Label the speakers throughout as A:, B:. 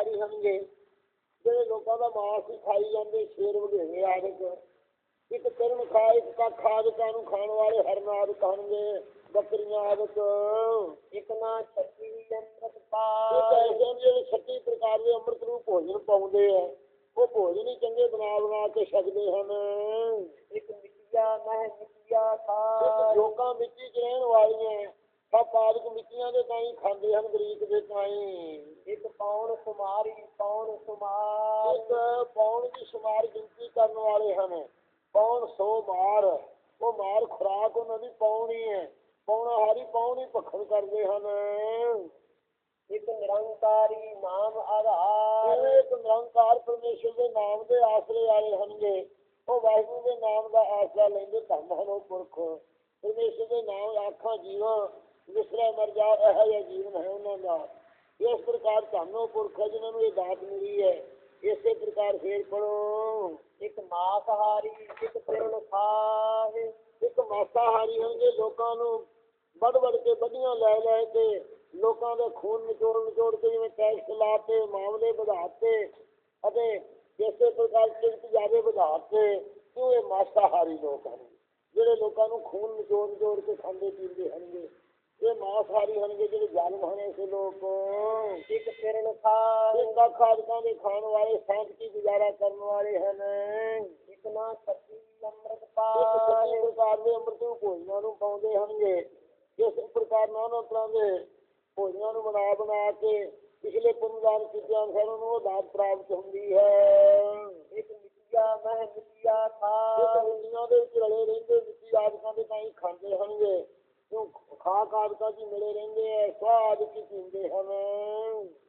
A: ਮਾਸਾਹਾਰੀ ਹਨਗੇ ਜਿਹੜੇ ਲੋਕਾਂ ਦਾ ਮਾਸ ਹੀ ਖਾਈ ਜਾਂਦੇ ਸ਼ੇਰ ਵਡੇਰੇ ਆਦਿਕ। ਇੱਕ ਤਿਰਨ ਖਾ ਇੱਕ ਕੱਖ ਆਦਿਕਾਂ ਨੂੰ ਖਾਣ ਵਾਲੇ ਹਰਨ ਆਦਿਕ ਹਨਗੇ ਬੱਕਰੀਆਂ ਆਦਿਕ।
B: ਇਕ ਨਾ ਛੱਤੀ
A: ਨੇ ਜਿਹੜੇ 36 ਪ੍ਰਕਾਰ ਦੇ ਅੰਮ੍ਰਿਤ ਨੂੰ ਭੋਜਨ ਪਾਉਂਦੇ ਆ। ਉਹ ਭੋਜਨ ਹੀ ਚੰਗੇ ਬਣਾ ਬਣਾ ਕੇ ਛਕਦੇ ਹਨ।
B: ਇਕ ਮਿੱਟੀਆ ਮਹਿ ਮਿੱਟੀਆ ਖਾਏ
A: ਜੋਗਾਂ ਮਿੱਟੀ ਚ ਰਹਿਣ ਵਾਲੀਆਂ। ਸਭ ਆਦਿਕ ਮਿੱਟੀਆਂ ਦੇ ਤਾਈ ਖਾਂਦੇ ਹਨ ਗਰੀਕ ਦੇ ਤਾਈ
B: ਇਕ ਪੌਣ ਸੁਮਾਰੀ ਪੌਣ ਸੁਮਾਰ।
A: ਇੱਕ ਪੌਣ ਦੀ ਸ਼ੁਮਾਰ ਗਿਣਤੀ ਕਰਨ ਵਾਲੇ ਹਨ। ਪੌਣ ਸੌ ਮਾਰ। ਉਹ ਮਾਰ ਖੁਰਾਕ ਉਹਨਾਂ ਦੀ ਪੌਣ ਹੀ ਪੌਣਾ ਹਾਰੀ ਪੌਣ ਭਖਣ ਕਰਦੇ ਹਨ।
B: ਇਕ ਨਿਰੰਕਾਰੀ ਨਾਮ ਆਧਾਰ।
A: ਇੱਕ ਨਿਰੰਕਾਰ ਪਰਮੇਸ਼ਰ ਦੇ ਨਾਮ ਦੇ ਆਸਰੇ ਵਾਲੇ ਹਨਗੇ ਉਹ ਵਾਹਿਗੁਰੂ ਦੇ ਨਾਮ ਦਾ ਆਸਰਾ ਲੈਂਦੇ ਧੰਨ ਹਨ ਉਹ ਪੁਰਖ। ਪਰਮੇਸ਼ਰ ਦੇ ਨਾਮ ਆਖਾਂ ਜੀਵਨ ਵਿਸਰੇ ਮਰ ਜਾ, ਇਹ ਜਿਹਾ ਜੀਵਨ ਹੈ ਉਹਨਾਂ ਦਾ। ਇਸ ਪ੍ਰਕਾਰ ਧੰਨ ਉਹ ਪੁਰਖ ਜਿਨ੍ਹਾਂ ਨੂੰ ਇਹ ਦਾਤ ਮਿਲੀ ਹੈ। ਇਸੇ ਪ੍ਰਕਾਰ ਫੇਰ ਪੜੋ
B: ਇਕ ਮਾਸਹਾਰੀ, ਇਕ ਤਿਰਨ ਖਾਏ
A: ਇੱਕ ਮਾਸਾਹਾਰੀ ਹਨਗੇ ਲੋਕਾਂ ਨੂੰ ਵੱਢ ਵੱਢ ਕੇ ਵੱਡੀਆਂ ਲੈ ਲੈ ਕੇ ਲੋਕਾਂ ਦੇ ਖੂਨ ਨਿਚੋੜ ਨਿਚੋੜ ਕੇ ਜਿਵੇਂ ਟੈਕਸ ਲਾਤੇ, ਮਾਮਲੇ ਵਧਾਤੇ ਅਤੇ ਇਸੇ ਪ੍ਰਕਾਰ ਕਿਰਤ ਜ਼ਿਆਦਾ ਵਧਾਤੇ, ਕਿਉਂ ਇਹ ਮਾਸਾਹਾਰੀ ਲੋਕ ਹਨ? ਜਿਹੜੇ ਲੋਕਾਂ ਨੂੰ ਖੂਨ ਨਿਚੋੜ ਨਿਚੋੜ ਕੇ ਖਾਂਦੇ ਪੀਂਦੇ ਹਨਗੇ ਇਹ ਮਾਸਾਹਾਰੀ ਹਨਗੇ ਜਿਹੜੇ ਜ਼ਾਲਮ ਹਨ ਐਸੇ ਲੋਕ।
B: ਇਕ ਤਿਰਨ ਖਾਏ
A: ਇਹ ਖਾਦਕਾਂ ਦੇ ਖਾਣ ਵਾਲੇ ਸਾਂਝੀ ਗੁਜ਼ਾਰਾ ਕਰਨ ਵਾਲੇ ਹਨ।
B: ਇਕ ਨਾ ਛੱਤੀ ਅੰਮ੍ਰਿਤ
A: ਇਸ
B: ਪਾਲ।
A: ਪ੍ਰਕਾਰ ਦੇ ਅੰਮ੍ਰਿਤ ਨੂੰ ਭੋਜਨਾਂ ਨੂੰ ਪਾਉਂਦੇ ਹਨਗੇ ਇਸ ਪ੍ਰਕਾਰ ਨਾਨਾ ਤਰ੍ਹਾਂ ਦੇ ਭੋਜਨਾਂ ਨੂੰ ਬਣਾ ਬਣਾ ਕੇ ਪਿਛਲੇ ਪੁੰਨਦਾਨ ਕੀਤੇ ਅਨੁਸਾਰ ਉਹਨੂੰ ਉਹ ਦਾਤ ਪ੍ਰਾਪਤ ਹੁੰਦੀ ਹੈ।
B: ਇਕ ਮਿੱਟੀਆ ਮਹਿ ਮਿੱਟੀਆ
A: ਇਸ
B: ਖਾਏ
A: ਦੁਨੀਆਂ ਦੇ ਵਿੱਚ ਰਲੇ ਰਹਿੰਦੇ ਮਿੱਟੀ ਆਦਿਕਾਂ ਦੇ ਤਾਂ ਹੀ ਖਾਂਦੇ ਹਨਗੇ ਖਾਕ ਆਦਿਕਾਂ ਦੀ ਮਿਲੇ ਰਹਿੰਦੇ ਐ ਸਵਾਦ ਕੀ ਪੀਂਦੇ ਹਨ?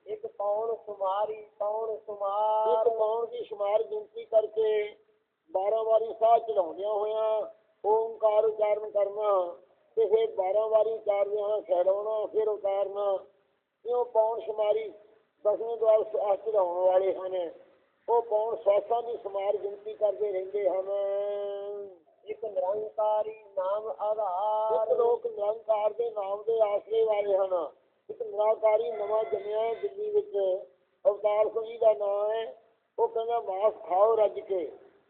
B: ਇਕ ਪੌਣ ਸੁਮਾਰੀ ਪੌਣ
A: ਇੱਕ
B: ਸੁਮਾਰ
A: ਪਾਉਣ ਦੀ ਸ਼ੁਮਾਰ ਗਿਣਤੀ ਕਰਕੇ 12 ਵਾਰੀ ਸਾਹ ਚੜਾਉਂਦਿਆਂ ਹੋਇਆਂ ਓੰਕਾਰ ਉਚਾਰਨ ਕਰਨਾ ਤੇ ਫਿਰ 12 ਵਾਰੀ ਉਚਾਰਦਿਆਂ ਹੋਇਆਂ ਖਹਿੜਾਉਣਾ ਫਿਰ ਉਤਾਰਨਾ ਇਉਂ ਪੌਣ ਸ਼ੁਮਾਰੀ ਦਸਵੇਂ ਦਵਾਰ ਸਾਹ ਚੜਾਉਣ ਵਾਲੇ ਹਨ। ਉਹ ਪੌਣ ਸਵਾਸਾਂ ਦੀ ਸ਼ੁਮਾਰ ਗਿਣਤੀ ਕਰਦੇ ਰਹਿੰਦੇ ਹਨ।
B: ਇਕ ਨਿਰੰਕਾਰੀ
A: ਇੱਕ
B: ਆਧਾਰ।
A: ਲੋਕ ਨਿਰੰਕਾਰ ਦੇ ਨਾਮ ਦੇ ਆਸਰੇ ਵਾਲੇ ਹਨ। ਇੱਕ ਨਿਰਾਕਾਰੀ ਨਵਾਂ ਜੰਮਿਆ ਦਿੱਲੀ ਵਿੱਚ। ਅਵਤਾਰ ਸਿੰਘ ਜੀ ਦਾ ਨਾਮ ਹੈ। ਉਹ ਕਹਿੰਦਾ, ਮਾਸ ਖਾਓ ਰੱਜ ਕੇ,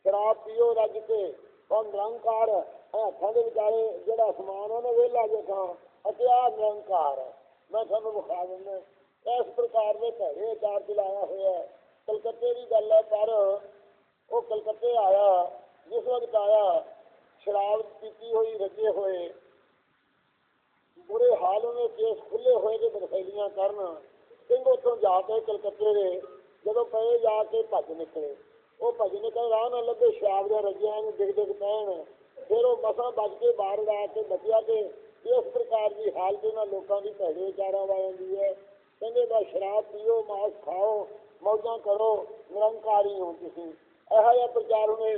A: ਸ਼ਰਾਬ ਪੀਓ ਰੱਜ ਕੇ। ਉਹ ਨਿਰੰਕਾਰ ਹੱਥਾਂ ਦੇ ਵਿਚਾਲੇ ਜਿਹੜਾ ਸਮਾਨ ਉਹਨੇ ਵੇਲਾ ਜੇ ਖਾਂ ਅਤੇ ਆਹ ਨਿਰੰਕਾਰ ਮੈਂ ਤੁਹਾਨੂੰ ਵਿਖਾ ਦਿੰਦਾ ਇਸ ਪ੍ਰਕਾਰ ਦੇ ਭੈੜੇ ਚਾਰ ਚਲਾਇਆ ਹੋਇਆ ਕਲਕੱਤੇ ਦੀ ਗੱਲ ਹੈ, ਪਰ ਉਹ ਕਲਕੱਤੇ ਆਇਆ, ਜਿਸ ਵਕਤ ਆਇਆ ਸ਼ਰਾਬ ਪੀਤੀ ਹੋਈ ਰੱਜੇ ਹੋਏ। ਬੁਰੇ ਹਾਲ ਉਹਨੇ ਕੇਸ ਖੁੱਲੇ ਹੋਏ ਤੇ ਬਰਫੈਲੀਆਂ ਕਰਨ। ਸਿੰਘ ਉੱਥੋਂ ਜਾ ਕੇ ਕਲਕੱਤੇ ਦੇ, ਜਦੋਂ ਪਏ ਜਾ ਕੇ ਭੱਜ ਨਿਕਲੇ। ਉਹ ਭੱਜ ਨਿਕਲ ਰਾਹ ਨਾਲ ਲੱਗੇ ਸ਼ਰਾਬ ਦੇ ਰੱਜਿਆਂ ਨੂੰ ਦਿਖ ਦਿਖ ਪੈਣ। ਫਿਰ ਉਹ ਮਸਾਂ ਬਚ ਕੇ ਬਾਹਰ ਆ ਕੇ ਬਚਿਆ ਤੇ ਇਸ ਪ੍ਰਕਾਰ ਦੀ ਹਾਲਤ ਇਹਨਾਂ ਲੋਕਾਂ ਦੀ ਭੈੜੇ ਵਿਚਾਰਾਂ ਵਾਲਿਆਂ ਦੀ ਹੈ। ਕਹਿੰਦੇ, ਬਸ ਸ਼ਰਾਬ ਪੀਓ, ਮਾਸ ਖਾਓ, ਮੌਜਾਂ ਕਰੋ, ਨਿਰੰਕਾਰੀ ਹੋ ਤੁਸੀਂ। ਇਹੋ ਜਿਹਾ ਪ੍ਰਚਾਰ ਉਹਨੇ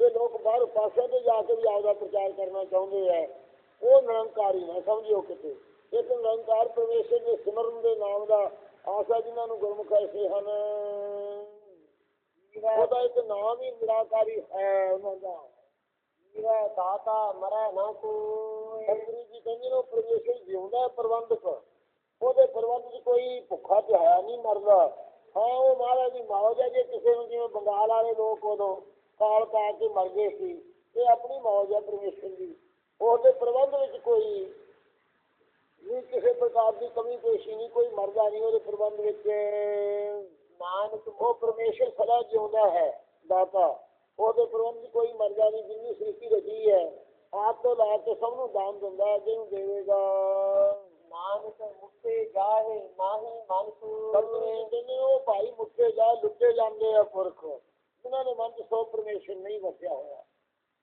A: ਇਹ ਲੋਕ ਬਾਹਰ ਪਾਸੇ ਤੇ ਜਾ ਕੇ ਵੀ ਆਪਦਾ ਪ੍ਰਚਾਰ ਕਰਨਾ ਚਾਹੁੰਦੇ ਆ। ਉਹ ਨਿਰੰਕਾਰੀ ਨਾ ਸਮਝਿਓ ਕਿਤੇ। ਇੱਕ ਨਿਰੰਕਾਰ ਪਰਮੇਸ਼ਰ ਦੇ ਸਿਮਰਨ ਦੇ ਨਾਮ ਦਾ ਆਸਾ ਜਿਨ੍ਹਾਂ ਨੂੰ ਗੁਰਮੁਖ ਐਸੇ ਹਨ ਉਹਦਾ ਇੱਕ ਨਾਮ ਹੀ ਨਿਰਾਕਾਰੀ ਹੈ ਉਹਨਾਂ ਦਾ।
B: ਜੀਵੈ ਦਾਤਾ ਮਰੈ ਨਾ ਕੋਈ
A: ਸਤਿਗੁਰੂ ਜੀ ਕਹਿੰਦੇ ਨੇ ਪਰਮੇਸ਼ਰ ਜਿਉਂਦਾ ਹੈ ਪ੍ਰਬੰਧਕ। ਉਹਦੇ ਪ੍ਰਬੰਧ 'ਚ ਕੋਈ ਭੁੱਖਾ ਪਿਆਇਆ ਨਹੀਂ ਮਰਦਾ। ਹਾਂ ਉਹ ਮਹਾਰਾਜ ਦੀ ਮੌਜ ਹੈ ਜੇ ਕਿਸੇ ਨੂੰ ਜਿਵੇਂ ਬੰਗਾਲ ਵਾਲੇ ਲੋਕ ਉਦੋਂ ਕਾਲ ਪਾ ਕੇ ਮਰ ਗਏ ਸੀ ਇਹ ਆਪਣੀ ਮੌਜ ਹੈ ਪਰਮੇਸ਼ਰ ਦੀ। ਉਹਦੇ ਪ੍ਰਬੰਧ ਵਿੱਚ ਕੋਈ ਨਹੀਂ ਕਿਸੇ ਪ੍ਰਕਾਰ ਦੀ ਕਮੀ ਪੇਸ਼ੀ ਨਹੀਂ ਕੋਈ ਮਰਦਾ ਨਹੀਂ। ਉਹਦੇ ਪ੍ਰਬੰਧ ਵਿੱਚ ਨਾਨਕ ਉਹ ਪਰਮੇਸ਼ਰ ਸਦਾ ਜਿਉਂਦਾ ਹੈ ਦਾਤਾ। ਉਹਦੇ ਪ੍ਰਬੰਧ ਕੋਈ ਮਰਦਾ ਨਹੀਂ ਜਿੰਨੀ ਸ੍ਰਿਸ਼ਟੀ ਰਚੀ ਹੈ। ਆਪ ਤੋਂ ਲਾ ਕੇ ਸਭ ਨੂੰ ਦਾਨ ਦਿੰਦਾ ਹੈ ਜਿਹਨੂੰ ਦੇਵੇਗਾ।
B: ਨਾਨਕ ਮੁਕਤੇ ਜਾਹੇ ਨਾਹੀ ਮਨ
A: ਸਤਿਗੁਰੂ ਜੀ ਕਹਿੰਦੇ ਉਹ ਭਾਈ ਮੁੱਕੇ ਜਾ ਲੁੱਟੇ ਜਾਂਦੇ ਆ ਪੁਰਖ। ਉਹਨਾਂ ਦੇ ਮਨ 'ਚ ਸੋ ਪਰਮੇਸ਼ਰ ਨਹੀਂ ਵਸਿਆ ਹੋਇਆ।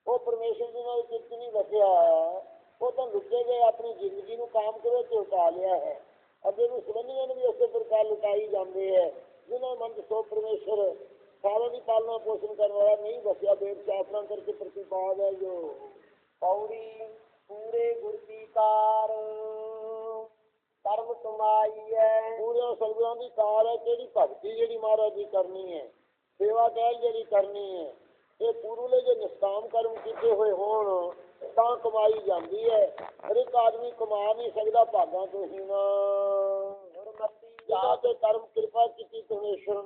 A: ਉਹ ਪਰਮੇਸ਼ਰ ਦੇ ਚਿੱਤ ਨਹੀਂ ਵਸਿਆ ਹੋਇਆ। ਉਹ ਤਾਂ ਲੁੱਟੇ ਗਏ, ਆਪਣੀ ਜ਼ਿੰਦਗੀ ਨੂੰ ਕਾਮ ਕਰੇ ਤੇ ਉਟਾ ਲਿਆ ਹੈ। ਅੱਗੇ ਨੂੰ ਸੰਬੰਧੀਆਂ ਨੂੰ ਵੀ ਉਸੇ ਪ੍ਰਕਾਰ ਲੁਟਾਈ ਜਾਂਦੇ ਹੈ। ਜਿਨ੍ਹਾਂ ਮਨ 'ਚ ਸੋ ਪਰਮੇਸ਼ਰ ਸਾਰਿਆਂ ਦੀ ਪਾਲਣਾ ਪੋਸ਼ਣ ਕਰਨ ਵਾਲਾ ਨਹੀਂ ਵਸਿਆ ਬੇਦ ਚਾਸਨਾ ਕਰਕੇ ਪ੍ਰਤੀਪਾਦ ਹੈ ਜੋ।
B: ਪੌੜੀ ਪੂਰੇ ਗੁਰ ਕੀ ਕਾਰ ਕਰਮ ਕਮਾਈ ਹੈ।
A: ਪੂਰੇ ਸਤਿਗੁਰਾਂ ਦੀ ਕਾਰ ਹੈ। ਕਿਹੜੀ ਭਗਤੀ ਜਿਹੜੀ ਮਹਾਰਾਜ ਦੀ ਕਰਨੀ ਹੈ? ਸੇਵਾ ਕਹਿਲ ਜਿਹੜੀ ਕਰਨੀ ਹੈ ਇਹ ਪੂਰੂਲੇ ਜੇ ਨਿਸ਼ਕਾਮ ਕਰਮ ਕੀਤੇ ਹੋਏ ਹੋਣ ਤਾਂ ਕਮਾਈ ਜਾਂਦੀ ਹੈ। ਹਰ ਇੱਕ ਆਦਮੀ ਕਮਾ ਨਹੀਂ ਸਕਦਾ ਭਾਗਾਂ ਤੋਂ ਹੀ ਨਾ। ਜਾਂ ਤੇ ਕਰਮ ਕਿਰਪਾ ਕੀਤੀ ਪਰਮੇਸ਼ਰ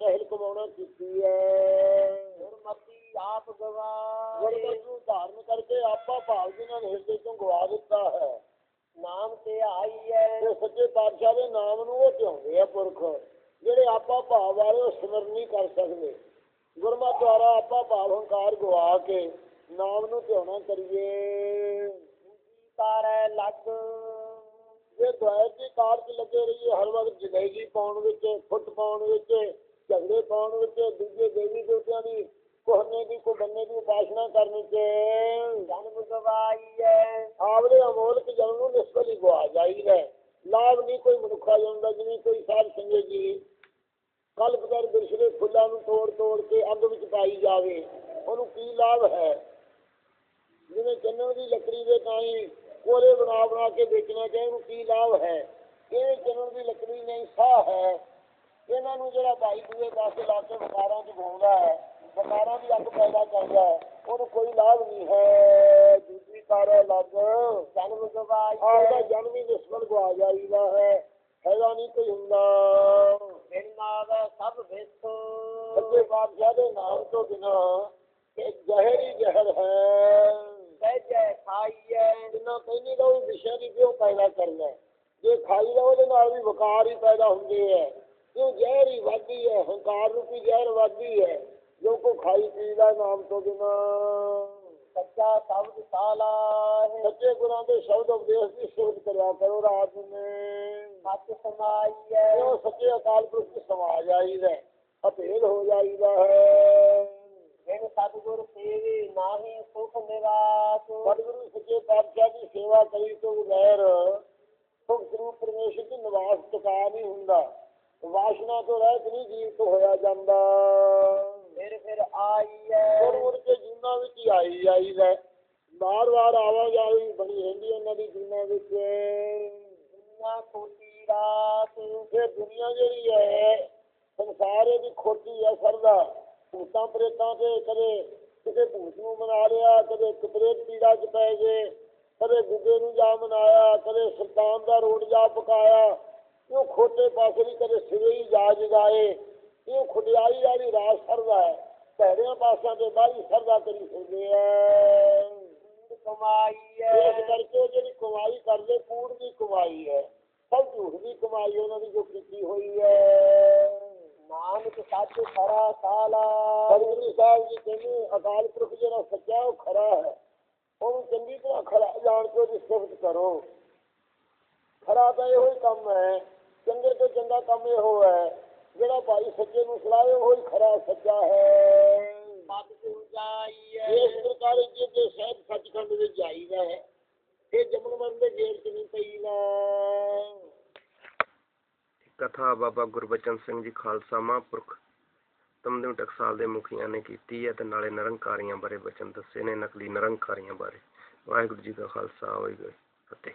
A: ਪਹਿਲ ਕਮਾਉਣਾ ਕੀਤੀ ਹੈ।
B: ਗੁਰਮਤੀ ਆਪ ਗਵਾਏ
A: ਗੁਰਮਤਿ ਨੂੰ ਧਾਰਨ ਕਰਕੇ ਆਪਾ ਭਾਵ ਜਿਨ੍ਹਾਂ ਨੇ ਹਿਰਦੇ ਤੋਂ ਗਵਾ ਦਿੱਤਾ ਹੈ।
B: ਨਾਮ ਤੇ ਆਈ ਹੈ।
A: ਸੱਚੇ ਪਾਤਸ਼ਾਹ ਦੇ ਨਾਮ ਨੂੰ ਉਹ ਧਿਆਉਂਦੇ ਆ ਪੁਰਖ। ਜਿਹੜੇ ਆਪਾ ਭਾਵ ਵਾਲੇ ਉਹ ਸਿਮਰਨ ਨਹੀਂ ਕਰ ਸਕਦੇ। ਗੁਰਮਤਿ ਦੁਆਰਾ ਆਪਾ ਭਾਵ ਹੰਕਾਰ ਗਵਾ ਕੇ ਨਾਮ ਨੂੰ ਧਿਆਉਣਾ ਕਰੀਏ।
B: ਤਾਰੈ ਲੱਗ।
A: ਜੇ ਦੁਆਰ ਦੀ ਕਾਰ 'ਚ ਲੱਗੇ ਰਹੀਏ। ਹਰ ਵਕਤ ਜਗੈਗੀ ਪਾਉਣ ਵਿੱਚ ਫੁੱਟ ਪਾਉਣ ਵਿੱਚ ਝਗੜੇ ਪਾਉਣ ਵਿੱਚ ਦੂਜੇ ਦੇਵੀ ਦੇਵਤਿਆਂ ਦੀ ਕੋਹਨੇ ਦੀ ਕੋ ਬੰਨੇ ਦੀ ਉਪਾਸਨਾ ਕਰਨ 'ਚ
B: ਜਨਮ ਗਵਾਈ ਹੈ
A: ਆਵਲੇ ਅਮੋਲਕ ਜਨ ਨੂੰ ਨਿਸਬਤ ਹੀ ਗਵਾ ਜਾਈਦਾ। ਲਾਭ ਨਹੀਂ ਕੋਈ ਮਨੁੱਖਾ ਜਨ ਦਾ ਜਿਵੇਂ ਕੋਈ ਸਾਧ ਸੰਗਤ ਜੀ ਕਲਪ ਕਰ ਬਿਰਸ਼ਰੇ ਫੁੱਲਾਂ ਨੂੰ ਤੋੜ ਤੋੜ ਕੇ ਅੱਗ ਵਿੱਚ ਪਾਈ ਜਾਵੇ, ਉਹਨੂੰ ਕੀ ਲਾਭ ਹੈ? ਜਿਵੇਂ ਚੰਨਣ ਦੀ ਲੱਕੜੀ ਦੇ ਤਾਈ ਕੋਰੇ ਬਣਾ ਬਣਾ ਕੇ ਵੇਚਣਾ ਚਾਹੇ ਉਹਨੂੰ ਕੀ ਲਾਭ ਹੈ? ਇਹ ਚੰਨਣ ਦੀ ਲੱਕੜੀ ਨਹੀਂ, ਸਾਹ ਹੈ। ਇਹਨਾਂ ਨੂੰ ਜਿਹੜਾ ਭਾਈ ਦੂਏ ਪਾਸੇ ਲਾ ਕੇ ਵਕਾਰਾਂ 'ਚ ਘੁੰਮਦਾ ਹੈ ਵਕਾਰਾਂ ਦੀ ਅੱਗ ਪੈਦਾ ਕਰਦਾ ਹੈ, ਉਹਨੂੰ ਕੋਈ ਲਾਭ ਨਹੀਂ ਹੈ ਕਾਰ ਲੱਗ।
B: ਜਨਮ ਗਵਾਈ
A: ਆਪਦਾ ਜਨਮ ਹੀ ਨਿਸਬਤ ਗਵਾ ਜਾਈਦਾ ਹੈ। ਹੈਗਾ ਨਹੀਂ ਕੋਈ ਹੁੰਦਾ।
B: ਬਿਨ ਨਾਵੇ ਸਭ ਵਿਸੋ
A: ਸੱਚੇ ਪਾਤਸ਼ਾਹ ਦੇ ਨਾਮ ਤੋਂ ਬਿਨਾ ਇਹ ਜ਼ਹਿਰ ਹੀ ਜ਼ਹਿਰ ਹੈ।
B: ਸਹਿਜੈ ਖਾਈ ਹੈ
A: ਜਿੰਨਾ ਕਹਿੰਦੀ ਦਾ ਉਹ ਵਿਸ਼ੇ ਦੀ ਕਿਉਂ ਪੈਦਾ ਕਰਨਾ? ਜੇ ਖਾਈ ਦਾ ਉਹਦੇ ਨਾਲ ਵੀ ਵਕਾਰ ਹੀ ਪੈਦਾ ਹੁੰਦੇ ਹੈ ਕਿਉਂ ਜ਼ਹਿਰ ਹੀ ਵੱਧਦੀ ਹੈ ਹੰਕਾਰ ਰੂਪੀ ਜ਼ਹਿਰ ਵੱਧਦੀ ਹੈ ਜੋ ਕੋ ਖਾਈ ਪੀਦਾ ਨਾਮ ਤੋਂ ਬਿਨਾ।
B: ਸੱਚਾ ਸ਼ਬਦ ਸਾਲਾ ਹੈ।
A: ਸੱਚੇ ਗੁਰਾਂ ਦੇ ਸ਼ਬਦ ਉਪਦੇਸ਼ ਦੀ ਸਿਫਤ ਕਰਿਆ ਕਰੋ ਰਾਤ ਨੇ।
B: ਸੱਚ ਸਮਾਈ ਹੈ
A: ਉਹ ਸੱਚੇ ਅਕਾਲ ਪੁਰਖ ਦੀ ਸਮਾ ਜਾਈਦਾ ਹੈ, ਅਭੇਦ ਹੋ ਜਾਈਦਾ ਹੈ।
B: ਬਿਨ ਸਤਿਗੁਰ ਸੇਵੀ ਨਾਹੀ ਸੁਖ ਨਿਵਾਸ।
A: ਸਤਿਗੁਰੂ ਸੱਚੇ ਪਾਤਸ਼ਾਹ ਦੀ ਸੇਵਾ ਕਰੀ ਤੋਂ ਬਗੈਰ ਸੁਖ ਸਰੂਪ ਪਰਮੇਸ਼ਰ ਦੀ ਨਿਵਾਸ ਟਿਕਾ ਨਹੀਂ ਹੁੰਦਾ। ਵਾਸ਼ਨਾ ਤੋਂ ਰਹਿਤ ਨਹੀਂ ਜੀਵਤ ਹੋਇਆ ਜਾਂਦਾ।
B: ਫਿਰ ਫਿਰ ਆਈ ਹੈ
A: ਮੁੜ ਮੁੜ ਕੇ ਜੂਨਾਂ ਵਿੱਚ ਹੀ ਆਈ ਜਾਈਦਾ ਵਾਰ ਵਾਰ ਆਵਾਜਾਈ ਬਣੀ ਰਹਿੰਦੀ ਉਹਨਾਂ ਦੀ ਜੂਨਾਂ ਵਿੱਚ।
B: ਦੁਨੀਆ ਕੋਟੀ ਰਾਤ।
A: ਇਹ ਦੁਨੀਆ ਜਿਹੜੀ ਹੈ ਸੰਸਾਰ ਇਹਦੀ ਖੋਟੀ ਹੈ ਸਰਦਾ। ਭੂਤਾਂ ਪ੍ਰੇਤਾਂ ਤੇ ਕਦੇ ਕਿਸੇ ਭੂਤ ਨੂੰ ਮਨਾ ਲਿਆ ਕਦੇ ਕਿਪਰੇਤ ਪੀੜਾ ਚ ਪੈ ਗਏ ਕਦੇ ਗੁੱਗੇ ਨੂੰ ਜਾ ਮਨਾਇਆ ਕਦੇ ਸੁਲਤਾਨ ਦਾ ਰੋਡ ਜਾ ਪਕਾਇਆ। ਇਹ ਖੋਟੇ ਪਾਸੇ ਵੀ ਕਦੇ ਸਿਰੇ ਹੀ ਜਾ ਜਗਾਏ। ਇਹ ਖੁਦਿਆਈ ਵਾਲੀ ਰਾਜ ਸਰਦਾ ਹੈ ਭੈੜਿਆਂ ਪਾਸਿਆਂ ਤੇ ਬਾਹਰੀ ਸਰਦਾ ਕਰੀ ਫਿਰਦੇ ਹੈ
B: ਕਮਾਈ
A: ਇਸ
B: ਹੈ
A: ਕਰਕੇ ਉਹ ਜਿਹੜੀ ਕਮਾਈ ਕਰਦੇ ਕੂੜ ਦੀ ਕਮਾਈ ਹੈ ਸਭ ਝੂਠ ਦੀ ਕਮਾਈ ਉਹਨਾਂ ਦੀ ਜੋ ਕੀਤੀ ਹੋਈ ਹੈ
B: ਨਾਨਕ ਸੱਚ ਖਰਾ ਸਾਲਾ
A: ਸਤਿਗੁਰੂ ਸਾਹਿਬ ਜੀ ਕਹਿੰਦੇ ਅਕਾਲ ਪੁਰਖ ਜਿਹੜਾ ਸੱਚਾ ਉਹ ਖਰਾ ਹੈ ਉਹਨੂੰ ਚੰਗੀ ਤਰ੍ਹਾਂ ਖਰਾ ਜਾਣ ਕੇ ਉਹਦੀ ਸਿਫਤ ਕਰੋ ਖਰਾ ਤਾਂ ਇਹੋ ਹੀ ਕੰਮ ਹੈ ਚੰਗੇ ਤੋਂ ਚੰਗਾ ਕੰਮ ਇਹੋ ਹੈ ਜਿਹੜਾ ਭਾਈ ਸੱਚੇ ਨੂੰ ਸਲਾਹੇ ਉਹ ਹੀ ਖਰਾ ਸੱਚਾ ਹੈ।
B: ਮਤ ਜਾਈ
A: ਇਸ
B: ਹੈ
A: ਪ੍ਰਕਾਰ ਜੇ ਤੇ ਸਹਿਬ ਸੱਚਖੰਡ ਵਿੱਚ ਜਾਈਦਾ ਹੈ ਇਹ ਜਮਨਵੰਦ ਦੇ ਗੇੜ ਚ ਨਹੀਂ ਪਈ ਨਾ
C: ਕਥਾ ਬਾਬਾ ਗੁਰਬਚਨ ਸਿੰਘ ਜੀ ਖਾਲਸਾ ਮਹਾਂਪੁਰਖ ਤਮਦਿਮ ਟਕਸਾਲ ਦੇ ਮੁਖੀਆਂ ਨੇ ਕੀਤੀ ਹੈ ਤੇ ਨਾਲੇ ਨਿਰੰਕਾਰੀਆਂ ਬਾਰੇ ਬਚਨ ਦੱਸੇ ਨੇ ਨਕਲੀ ਨਿਰੰਕਾਰੀਆਂ ਬਾਰੇ। ਵਾਹਿਗੁਰੂ ਜੀ ਕਾ ਖਾਲਸਾ ਵਾਹਿਗੁਰੂ ਫਤਿਹ।